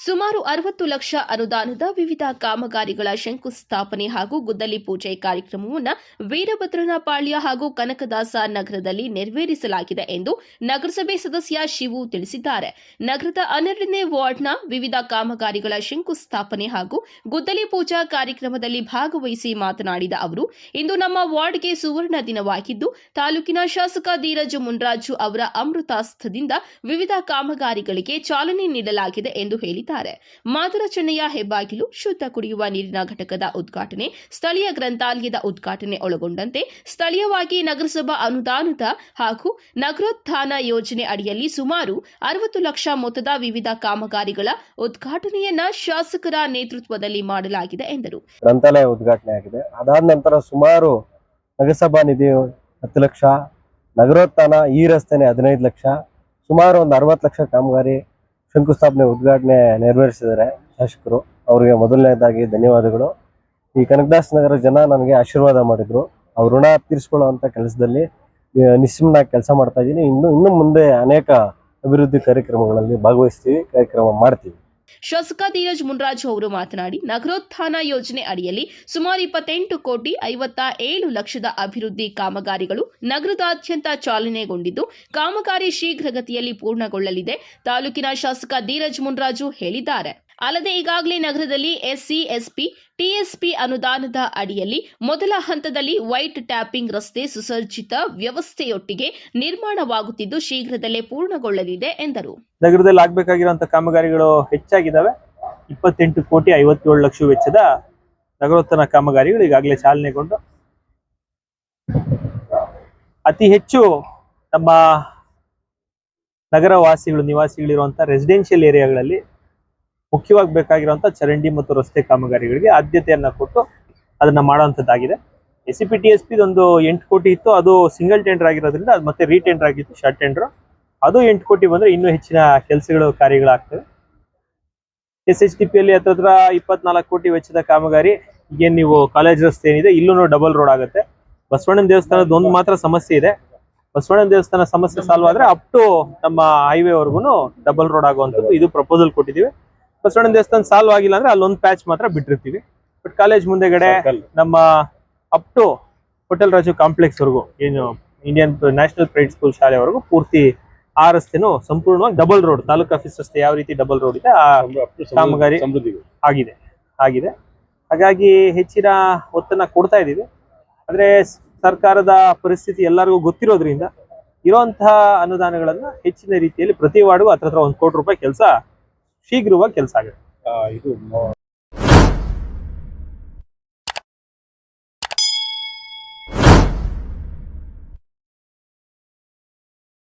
ಸುಮಾರು ಅರವತ್ತು ಲಕ್ಷ ಅನುದಾನದ ವಿವಿಧ ಕಾಮಗಾರಿಗಳ ಶಂಕುಸ್ಥಾಪನೆ ಹಾಗೂ ಗುದ್ದಲಿ ಪೂಜೆ ಕಾರ್ಯಕ್ರಮವನ್ನು ವೀರಭದ್ರನ ಪಾಳ್ಯ ಹಾಗೂ ಕನಕದಾಸ ನಗರದಲ್ಲಿ ನೆರವೇರಿಸಲಾಗಿದೆ ಎಂದು ನಗರಸಭೆ ಸದಸ್ಯ ಶಿವು ತಿಳಿಸಿದ್ದಾರೆ. ನಗರದ ಹನ್ನೆರಡನೇ ವಾರ್ಡ್ನ ವಿವಿಧ ಕಾಮಗಾರಿಗಳ ಶಂಕುಸ್ಥಾಪನೆ ಹಾಗೂ ಗುದ್ದಲಿ ಪೂಜಾ ಕಾರ್ಯಕ್ರಮದಲ್ಲಿ ಭಾಗವಹಿಸಿ ಮಾತನಾಡಿದ ಅವರು, ಇಂದು ನಮ್ಮ ವಾರ್ಡ್ಗೆ ಸುವರ್ಣ ದಿನವಾಗಿದ್ದು, ತಾಲೂಕಿನ ಶಾಸಕ ಧೀರಜ್ ಮುನ್ರಾಜು ಅವರ ಅಮೃತಾಸ್ಥದಿಂದ ವಿವಿಧ ಕಾಮಗಾರಿಗಳಿಗೆ ಚಾಲನೆ ನೀಡಲಾಗಿದೆ ಎಂದು ಹೇಳಿದ್ದಾರೆ. ಮಾದರ ಚೆನ್ನಯ್ಯ ಹೆಬ್ಬಾಗಿಲು, ಶುದ್ಧ ಕುಡಿಯುವ ನೀರಿನ ಘಟಕದ ಉದ್ಘಾಟನೆ, ಸ್ಥಳೀಯ ಗ್ರಂಥಾಲಯದ ಉದ್ಘಾಟನೆ ಒಳಗೊಂಡಂತೆ ಸ್ಥಳೀಯವಾಗಿ ನಗರಸಭಾ ಅನುದಾನದ ಹಾಗೂ ನಗರೋತ್ಥಾನ ಯೋಜನೆ ಅಡಿಯಲ್ಲಿ ಸುಮಾರು ಅರವತ್ತು ಲಕ್ಷ ಮೊತ್ತದ ವಿವಿಧ ಕಾಮಗಾರಿಗಳ ಉದ್ಘಾಟನೆಯನ್ನ ಶಾಸಕರ ನೇತೃತ್ವದಲ್ಲಿ ಮಾಡಲಾಗಿದೆ ಎಂದರು. ಗ್ರಂಥಾಲಯ ಉದ್ಘಾಟನೆ ಆಗಿದೆ. ಅದಾದ ನಂತರ ಸುಮಾರು ನಗರಸಭಾ ನಿಧಿ ಹತ್ತು ಲಕ್ಷ, ನಗರೋತ್ಥಾನ ಈ ರಸ್ತೆನೆ ಹದಿನೈದು ಲಕ್ಷ, ಸುಮಾರು ಒಂದು ಅರವತ್ತು ಲಕ್ಷ ಕಾಮಗಾರಿ ಶಂಕುಸ್ಥಾಪನೆ ಉದ್ಘಾಟನೆ ನೆರವೇರಿಸಿದ್ದಾರೆ ಶಾಸಕರು. ಅವರಿಗೆ ಮೊದಲನೇದಾಗಿ ಧನ್ಯವಾದಗಳು. ಈ ಕನಕದಾಸ್ ನಗರ ಜನ ನನಗೆ ಆಶೀರ್ವಾದ ಮಾಡಿದ್ರು. ಅವ್ರ ಋಣ ತೀರಿಸ್ಕೊಳ್ಳುವಂತ ಕೆಲಸದಲ್ಲಿ ನಿಸ್ಸಿಮ್ನಾಗಿ ಕೆಲಸ ಮಾಡ್ತಾ ಇದ್ದೀನಿ. ಇನ್ನು ಇನ್ನು ಮುಂದೆ ಅನೇಕ ಅಭಿವೃದ್ಧಿ ಕಾರ್ಯಕ್ರಮಗಳಲ್ಲಿ ಭಾಗವಹಿಸ್ತೀವಿ, ಕಾರ್ಯಕ್ರಮ ಮಾಡ್ತೀವಿ. ಶಾಸಕ ಧೀರಜ್ ಮುನ್ರಾಜು ಅವರು ಮಾತನಾಡಿ ನಗರೋತ್ಥಾನ ಯೋಜನೆ ಅಡಿಯಲ್ಲಿ ಸುಮಾರು ಇಪ್ಪತ್ತೆಂಟು ಕೋಟಿ ಐವತ್ತ ಏಳು ಲಕ್ಷದ ಅಭಿವೃದ್ಧಿ ಕಾಮಗಾರಿಗಳು ನಗರದಾದ್ಯಂತ ಚಾಲನೆಗೊಂಡಿದ್ದು, ಕಾಮಗಾರಿ ಶೀಘ್ರಗತಿಯಲ್ಲಿ ಪೂರ್ಣಗೊಳ್ಳಲಿದೆ, ತಾಲೂಕಿನ ಶಾಸಕ ಧೀರಜ್ ಮುನ್ರಾಜು ಹೇಳಿದ್ದಾರೆ. ಅಲ್ಲದೆ ಈಗಾಗಲೇ ನಗರದಲ್ಲಿ ಎಸ್ಸಿ, ಎಸ್ಪಿ, ಟಿಎಸ್ಪಿ ಅನುದಾನದ ಅಡಿಯಲ್ಲಿ ಮೊದಲ ಹಂತದಲ್ಲಿ ವೈಟ್ ಟ್ಯಾಪಿಂಗ್ ರಸ್ತೆ ಸುಸಜ್ಜಿತ ವ್ಯವಸ್ಥೆಯೊಟ್ಟಿಗೆ ನಿರ್ಮಾಣವಾಗುತ್ತಿದ್ದು ಶೀಘ್ರದಲ್ಲೇ ಪೂರ್ಣಗೊಳ್ಳಲಿದೆ ಎಂದರು. ನಗರದಲ್ಲಿ ಆಗಬೇಕಾಗಿರುವಂತಹ ಕಾಮಗಾರಿಗಳು ಹೆಚ್ಚಾಗಿದ್ದಾವೆ. ಇಪ್ಪತ್ತೆಂಟು ಕೋಟಿ ಐವತ್ತೇಳು ಲಕ್ಷ ವೆಚ್ಚದ ನಗರೋತ್ತರ ಕಾಮಗಾರಿಗಳು ಈಗಾಗಲೇ ಚಾಲನೆಗೊಂಡು ಅತಿ ಹೆಚ್ಚು ನಮ್ಮ ನಗರವಾಸಿಗಳು ನಿವಾಸಿಗಳಿರುವಂತ ರೆಸಿಡೆನ್ಷಿಯಲ್ ಏರಿಯಾಗಳಲ್ಲಿ ಮುಖ್ಯವಾಗಿ ಬೇಕಾಗಿರುವಂತ ಚರಂಡಿ ಮತ್ತು ರಸ್ತೆ ಕಾಮಗಾರಿಗಳಿಗೆ ಆದ್ಯತೆಯನ್ನ ಕೊಟ್ಟು ಅದನ್ನ ಮಾಡುವಂತದ್ದಾಗಿದೆ. S C P T S P ಒಂದು ಎಂಟು ಕೋಟಿ ಇತ್ತು. ಅದು ಸಿಂಗಲ್ ಟೆಂಡರ್ ಆಗಿರೋದ್ರಿಂದ ಅದು ಮತ್ತೆ ರೀಟೆಂಡರ್ ಆಗಿತ್ತು, ಶಾರ್ಟ್ ಟೆಂಡರ್. ಅದು ಎಂಟು ಕೋಟಿ ಬಂದ್ರೆ ಇನ್ನೂ ಹೆಚ್ಚಿನ ಕೆಲಸಗಳು, ಕಾರ್ಯಗಳಾಗ್ತವೆ. ಎಸ್ ಎಚ್ ಡಿ ಪಿ ಅಲ್ಲಿ ಹತ್ರ ಇಪ್ಪತ್ನಾಲ್ಕು ಕೋಟಿ ವೆಚ್ಚದ ಕಾಮಗಾರಿ. ಏನ್ ನೀವು ಕಾಲೇಜ್ ರಸ್ತೆ ಏನಿದೆ, ಇಲ್ಲೂ ಡಬಲ್ ರೋಡ್ ಆಗುತ್ತೆ. ಬಸವಣ್ಣನ ದೇವಸ್ಥಾನದ ಒಂದು ಮಾತ್ರ ಸಮಸ್ಯೆ ಇದೆ. ಬಸವಣ್ಣನ ದೇವಸ್ಥಾನ ಸಮಸ್ಯೆ ಸಾಲ್ವ್ ಆದ್ರೆ ಅಪ್ ಟು ನಮ್ಮ ಹೈವೇವರೆಗೂ ಡಬಲ್ ರೋಡ್ ಆಗುವಂಥದ್ದು. ಇದು ಪ್ರಪೋಸಲ್ ಕೊಟ್ಟಿದ್ದೀವಿ. ಬಸವಣ್ಣನ ದೇವಸ್ಥಾನ ಸಾಲ್ವ್ ಆಗಿಲ್ಲ ಅಂದ್ರೆ ಅಲ್ಲೊಂದು ಪ್ಯಾಚ್ ಮಾತ್ರ ಬಿಟ್ಟಿರ್ತೀವಿ. ಬಟ್ ಕಾಲೇಜ್ ಮುಂದೆಗಡೆ ನಮ್ಮ up to hotel Raju complex ವರೆಗೂ ಏನು ಇಂಡಿಯನ್ ನ್ಯಾಷನಲ್ ಪ್ರೈಡ್ ಸ್ಕೂಲ್ ಶಾಲೆವರೆಗೂ ಪೂರ್ತಿ ಆ ರಸ್ತೆನೂ ಸಂಪೂರ್ಣವಾಗಿ ಡಬಲ್ ರೋಡ್ ತಾಲೂಕು ಆಫೀಸ್ ರಸ್ತೆ ಯಾವ ರೀತಿ ಡಬಲ್ ರೋಡ್ ಇದೆ ಆ ಕಾಮಗಾರಿ ಆಗಿದೆ ಆಗಿದೆ. ಹಾಗಾಗಿ ಹೆಚ್ಚಿನ ಒತ್ತನ್ನ ಕೊಡ್ತಾ ಇದ್ದೀವಿ. ಆದ್ರೆ ಸರ್ಕಾರದ ಪರಿಸ್ಥಿತಿ ಎಲ್ಲರಿಗೂ ಗೊತ್ತಿರೋದ್ರಿಂದ ಇರುವಂತಹ ಅನುದಾನಗಳನ್ನ ಹೆಚ್ಚಿನ ರೀತಿಯಲ್ಲಿ ಪ್ರತಿ ವಾರ್ಡ್ಗೂ ಹತ್ರ ಹತ್ರ ಒಂದು ಕೋಟಿ ರೂಪಾಯಿ ಕೆಲಸ ಶೀಘ್ರವಾಗಿ ಕೆಲಸ ಆಗುತ್ತೆ. ಇದು